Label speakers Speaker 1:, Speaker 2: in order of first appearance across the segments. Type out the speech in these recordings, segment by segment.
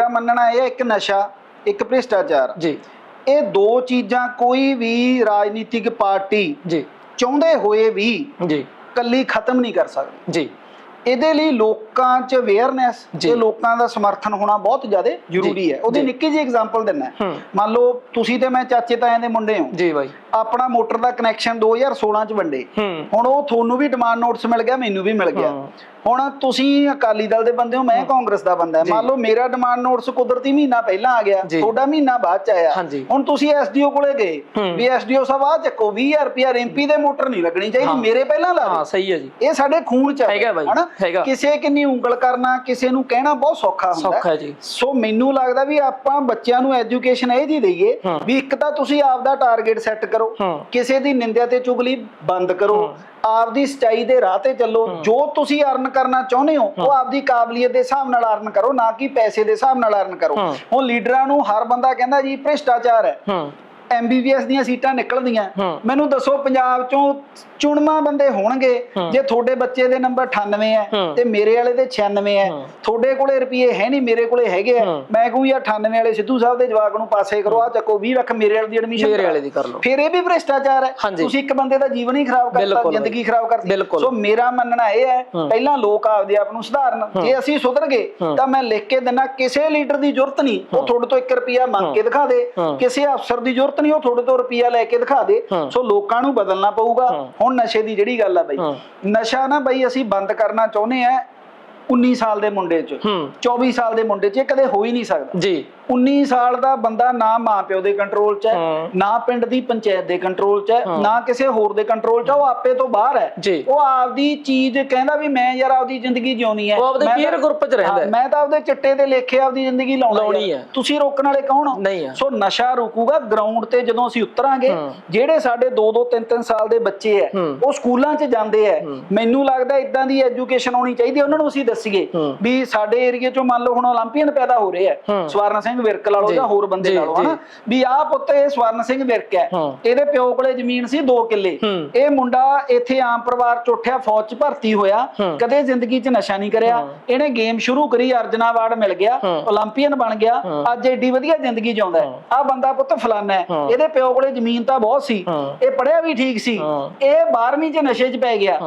Speaker 1: ਮੇਰਾ ਮੰਨਣਾ ਇਹ ਹੈ ਇੱਕ ਨਸ਼ਾ ਇੱਕ ਭ੍ਰਿਸ਼ਟਾਚਾਰ।
Speaker 2: ਜੀ।
Speaker 1: ਇਹ ਦੋ ਚੀਜ਼ਾਂ ਕੋਈ ਵੀ ਰਾਜਨੀਤਿਕ ਪਾਰਟੀ
Speaker 2: ਜੀ।
Speaker 1: ਚਾਹੁੰਦੇ ਹੋਏ ਵੀ
Speaker 2: ਜੀ।
Speaker 1: ਕੱਲੀ ਖਤਮ ਨਹੀਂ ਕਰ ਸਕਦੀ।
Speaker 2: ਜੀ।
Speaker 1: ਇਹਦੇ ਲਈ ਲੋਕਾਂ 'ਚ ਅਵੇਅਰਨੈਸ। ਤੇ ਲੋਕਾਂ ਦਾ ਸਮਰਥਨ ਹੋਣਾ ਬਹੁਤ ਜ਼ਿਆਦਾ ਜ਼ਰੂਰੀ ਹੈ ਉਹਦੀ। ਨਿੱਕੀ ਜਿਹੀ ਐਗਜ਼ਾਮਪਲ ਦਿੰਨਾ ਮੰਨ ਲਓ ਤੁਸੀਂ ਤੇ ਮੈਂ ਚਾਚੇ ਤਾਇਆਂ ਦੇ ਮੁੰਡੇ ਹਾਂ
Speaker 2: ਜੀ ਬਾਈ
Speaker 1: ਆਪਣਾ ਮੋਟਰ ਦਾ ਕਨੈਕਸ਼ਨ 2016 ਚ ਵੰਡੇ ਹੁਣ ਉਹ ਤੁਹਾਨੂੰ ਵੀ ਡਿਮਾਂਡ ਨੋਟਿਸ ਮਿਲ ਗਿਆ ਮੈਨੂੰ ਵੀ ਮਿਲ ਗਿਆ। ਹੁਣ ਤੁਸੀਂ ਅਕਾਲੀ ਦਲ ਦੇ ਬੰਦੇ ਹੋ ਮੈਂ ਕਾਂਗਰਸ ਦਾ ਬੰਦਾ। ਮੰਨ ਲਓ ਮੇਰਾ ਡਿਮਾਂਡ ਨੋਟਿਸ ਕੁਦਰਤੀ ਮਹੀਨਾ ਪਹਿਲਾਂ ਆ ਗਿਆ। ਤੁਹਾਡਾ ਮਹੀਨਾ ਬਾਅਦ ਚ ਆਇਆ। ਹੁਣ ਤੁਸੀਂ ਐਸਡੀਓ ਕੋਲੇ ਗਏ। ਵੀ ਐਸਡੀਓ ਸਾਹਿਬ ਆ ਚੱਕੋ 20000 ਰੁਪਿਆ ਐਮਪੀ ਦੇ ਮੋਟਰ ਨਹੀਂ ਲੱਗਣੀ ਚਾਹੀਦੀ। ਮੇਰੇ ਪਹਿਲਾਂ ਲਾ
Speaker 2: ਹਾਂ। ਸਹੀ ਹੈ ਜੀ
Speaker 1: ਇਹ ਸਾਡੇ ਖੂਨ ਚ
Speaker 2: ਹੈਗਾ ਬਾਈ,
Speaker 1: ਹਨਾ?
Speaker 2: ਹੈਗਾ।
Speaker 1: ਕਿਸੇ ਕਿੰਨੀ ਉਂਗਲ ਕਰਨਾ ਕਿਸੇ ਨੂੰ ਕਹਿਣਾ ਬਹੁਤ ਸੌਖਾ ਹੁੰਦਾ
Speaker 2: ਸੌਖਾ ਜੀ
Speaker 1: ਸੋ ਮੈਨੂੰ ਲੱਗਦਾ ਵੀ ਆਪਾਂ ਬੱਚਿਆਂ ਨੂੰ ਐਜੂਕੇਸ਼ਨ ਇਹ ਜੀ ਦਈਏ। ਵੀ ਇੱਕ ਤਾਂ ਤੁਸੀਂ ਆਪਦਾ ਟਾਰਗੇਟ ਸੈੱਟ ਕਰੋ। ਕਿਸੇ ਦੀ ਨਿੰਦਿਆ ਤੇ ਚੁਗਲੀ ਬੰਦ ਕਰੋ
Speaker 2: ਹਾਂ।
Speaker 1: ਆਪਦੀ ਸਚਾਈ ਦੇ ਰਾਹ ਤੇ ਚੱਲੋ ਜੋ ਤੁਸੀਂ ਅਰਨ ਕਰਨਾ ਚਾਹੁੰਦੇ ਹੋ ਉਹ ਆਪਦੀ ਕਾਬਲੀਅਤ ਦੇ ਹਿਸਾਬ ਨਾਲ ਅਰਨ ਕਰੋ ਨਾ ਕਿ ਪੈਸੇ ਦੇ ਹਿਸਾਬ ਨਾਲ ਅਰਨ ਕਰੋ। ਹੁਣ ਲੀਡਰਾਂ ਨੂੰ ਹਰ ਬੰਦਾ ਕਹਿੰਦਾ ਜੀ ਭ੍ਰਿਸ਼ਟਾਚਾਰ ਹੂੰ ਐਮਬੀਬੀਐਸ ਦੀਆਂ ਸੀਟਾਂ ਨਿਕਲਦੀਆਂ। ਮੈਨੂੰ ਦੱਸੋ ਪੰਜਾਬ ਚੋਂ ਚੁਣਮਾ ਬੰਦੇ ਹੋਣਗੇ। ਜੇ ਤੁਹਾਡੇ ਬੱਚੇ ਦੇ ਨੰਬਰ 98 ਹੈ। ਤੇ ਮੇਰੇ ਵਾਲੇ ਦੇ 96 ਹੈ। ਤੁਹਾਡੇ ਕੋਲੇ ਰੁਪਏ ਹੈ ਨਹੀਂ ਮੇਰੇ ਕੋਲੇ ਹੈਗੇ ਆ। ਮੈਂ ਕਹੂੰ ਯਾਰ 98 ਵਾਲੇ ਸਿੱਧੂ ਸਾਹਿਬ ਦੇ ਜਵਾਕ ਨੂੰ ਪਾਸੇ ਕਰੋ ਆ ਚੱਕੋ 20 ਲੱਖ ਮੇਰੇ ਵਾਲੇ ਦੀ ਐਡਮਿਸ਼ਨ
Speaker 2: ਮੇਰੇ ਵਾਲੇ ਦੀ ਕਰ ਲਓ
Speaker 1: ਫਿਰ ਇਹ ਵੀ ਭ੍ਰਿਸ਼ਟਾਚਾਰ ਹੈ। ਤੁਸੀਂ ਇੱਕ ਬੰਦੇ ਦਾ ਜੀਵਨ ਹੀ ਖਰਾਬ ਕਰਤਾ ਜ਼ਿੰਦਗੀ ਖਰਾਬ ਕਰਤੀ। ਸੋ ਮੇਰਾ ਮੰਨਣਾ ਇਹ ਹੈ। ਪਹਿਲਾਂ ਲੋਕ ਆਪਦੇ ਆਪ ਨੂੰ ਸੁਧਾਰਨ ਜੇ ਅਸੀਂ ਸੁਧਰ ਗਏ। ਤਾਂ ਮੈਂ ਲਿਖ ਕੇ ਦਿੰਨਾ ਕਿਸੇ ਲੀਡਰ ਦੀ ਜ਼ਰੂਰਤ ਨਹੀਂ ਉਹ ਤੁਹਾਡੇ ਤੋਂ 1 ਰੁਪਿਆ ਮੰਗ ਕੇ ਦਿਖਾ ਦੇ। ਕਿਸੇ ਅਫਸਰ ਦੀ ਜ਼ਰੂਰਤ ਨਹੀਂ ਉਹ ਤੁਹਾਡੇ ਤੋਂ ਰੁਪਿਆ ਲੈ ਕੇ ਦਿਖਾ ਦੇ। ਸੋ ਲੋਕਾਂ ਨੂੰ ਬਦਲਣਾ ਪਊਗਾ। ਹੁਣ ਨਸ਼ੇ ਦੀ ਜਿਹੜੀ ਗੱਲ ਆ ਬਈ। ਨਸ਼ਾ ਨਾ ਬਈ ਅਸੀਂ ਬੰਦ ਕਰਨਾ ਚਾਹੁੰਦੇ ਆ 19 ਸਾਲ ਦੇ ਮੁੰਡੇ 'ਚ
Speaker 2: ਹੂੰ
Speaker 1: 24 ਸਾਲ ਦੇ ਮੁੰਡੇ 'ਚ ਇਹ ਕਦੇ ਹੋ ਹੀ ਨਹੀਂ ਸਕਦਾ
Speaker 2: ਜੀ
Speaker 1: 19 ਸਾਲ ਦਾ ਬੰਦਾ ਨਾ ਮਾਂ ਪਿਓ ਦੇ ਕੰਟਰੋਲ 'ਚ ਹੈ। ਨਾ ਪਿੰਡ ਦੀ ਪੰਚਾਇਤ ਦੇ ਕੰਟਰੋਲ 'ਚ ਹੈ। ਨਾ ਕਿਸੇ ਹੋਰ ਦੇ ਕੰਟਰੋਲ 'ਚ ਉਹ ਆਪੇ ਤੋਂ ਬਾਹਰ ਹੈ। ਉਹ ਆਪਦੀ ਚੀਜ਼ ਕਹਿੰਦਾ ਵੀ ਮੈਂ ਯਾਰ ਆਪਦੀ ਜ਼ਿੰਦਗੀ ਜਿਉਣੀ ਹੈ
Speaker 2: ਉਹ ਆਪਦੇ
Speaker 1: ਤਾਂ-
Speaker 2: group 'ਚ ਰਹਿੰਦਾ।
Speaker 1: ਮੈਂ ਤਾਂ ਆਪਦੇ ਚਿੱਟੇ ਦੇ ਲੇਖੇ ਆਪਦੀ ਜ਼ਿੰਦਗੀ ਲਾਉਣਾ।
Speaker 2: ਹੈ।
Speaker 1: ਤੁਸੀਂ ਰੋਕਣ ਵਾਲੇ ਕੌਣ ਹੋ। ਸੋ ਨਸ਼ਾ ਰੁਕੂਗਾ ਗਰਾਊਂਡ ਤੇ ਜਦੋਂ ਅਸੀਂ ਉਤਰਾਂਗੇ। ਜਿਹੜੇ ਸਾਡੇ 2-2 3-3 ਸਾਲ ਦੇ ਬੱਚੇ ਐ
Speaker 2: ਹੂੰ।
Speaker 1: ਉਹ ਸਕੂਲਾਂ 'ਚ ਜਾਂਦੇ ਐ
Speaker 2: ਹੂੰ।
Speaker 1: ਮੈਨੂੰ ਲੱਗਦਾ ਇਦਾਂ ਦੀ ਐਜੂਕੇਸ਼ਨ ਹੋਣੀ ਚਾਹੀਦੀ ਉਹਨਾਂ ਨੂੰ ਅਸੀਂ ਦੱਸੀਏ ਵੀ ਸਾਡੇ ਏਰੀਆ ਚੋਂ ਮੰਨ ਲਓ ਹੁਣ 올림픽ਨ ਪੈਦਾ ਹੋ ਰਹੇ
Speaker 2: ਆ
Speaker 1: ਸਵਰਨ ਸਿੰਘ ਵਿਰਕ ਲਾ ਲਓ
Speaker 2: ਜਾਂ
Speaker 1: ਹੋਰ ਬੰਦੇ ਲਾ ਲਓ ਹਨਾ? ਵੀ ਆਹ ਪੁੱਤ ਇਹ ਸਵਰਨ ਸਿੰਘ ਵਿਰਕ ਹੈ। ਇਹਦੇ ਪਿਓ ਕੋਲੇ ਜ਼ਮੀਨ ਸੀ 2 ਕਿੱਲੇ। ਇਹ ਮੁੰਡਾ ਇੱਥੇ ਆਮ ਪਰਿਵਾਰ ਚ ਉੱਠਿਆ ਫੌਜ ਚ ਭਰਤੀ ਹੋਇਆ ਕਦੇ ਜ਼ਿੰਦਗੀ ਚ ਨਸ਼ਾ ਨਹੀਂ ਕਰਿਆ। ਇਹਨੇ ਗੇਮ ਸ਼ੁਰੂ ਕਰੀ ਅਰਜਨਾ ਅਵਾਰਡ ਮਿਲ ਗਿਆ 올림픽ਨ ਬਣ ਗਿਆ। ਅੱਜ ਏਡੀ ਵਧੀਆ ਜ਼ਿੰਦਗੀ ਜਿਉਂਦਾ ਆਹ ਬੰਦਾ ਪੁੱਤ ਫਲਾਨਾ ਹੈ। ਇਹਦੇ ਪਿਓ ਕੋਲੇ ਜ਼ਮੀਨ ਤਾਂ ਬਹੁਤ ਸੀ। ਇਹ ਪੜਿਆ ਵੀ ਠੀਕ ਸੀ। ਇਹ 12ਵੀਂ ਚ ਨਸ਼ੇ ਚ ਪੈ ਗਿਆ।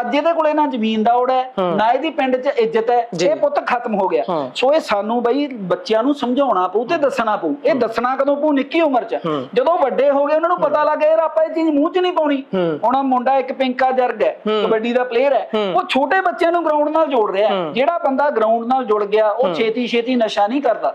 Speaker 1: ਅੱਜ ਇਹਦੇ ਕੋਲੇ ਨਾ ਜ਼ਮੀਨ ਦਾ ਔੜ ਹੈ। ਨਾ ਇਹਦੀ ਪਿੰਡ ਚ ਇੱਜ਼ਤ ਹੈ। ਇਹ ਪੁੱਤ ਖਤਮ ਹੋ ਗਿਆ। ਸੋ ਇਹ ਸਾਨੂੰ ਬਈ ਬੱਚਿਆਂ ਨੂੰ ਸਮਝਾਉਣਾ ਪਊ ਤੇ ਦੱਸਣਾ ਪਊ ਇਹ ਦੱਸਣਾ ਕਦੋਂ ਪਊ ਨਿੱਕੀ ਉਮਰ 'ਚ। ਜਦੋਂ ਵੱਡੇ ਹੋ ਗਏ ਉਹਨਾਂ ਨੂੰ ਪਤਾ ਲੱਗ ਗਿਆ ਯਾਰ ਆਪਾਂ ਇਹ ਚੀਜ਼ ਮੂੰਹ 'ਚ ਨਹੀਂ ਪਾਉਣੀ। ਹੁਣ ਆਹ ਮੁੰਡਾ ਇੱਕ ਪਿੰਕਾ ਜਰਗ ਹੈ। ਕਬੱਡੀ ਦਾ ਪਲੇਅਰ ਹੈ। ਉਹ ਛੋਟੇ ਬੱਚਿਆਂ ਨੂੰ ਗਰਾਊਂਡ ਨਾਲ ਜੋੜ ਰਿਹਾ। ਜਿਹੜਾ ਬੰਦਾ ਗਰਾਊਂਡ ਨਾਲ ਜੁੜ ਗਿਆ ਉਹ ਛੇਤੀ ਛੇਤੀ ਨਸ਼ਾ ਨਹੀਂ ਕਰਦਾ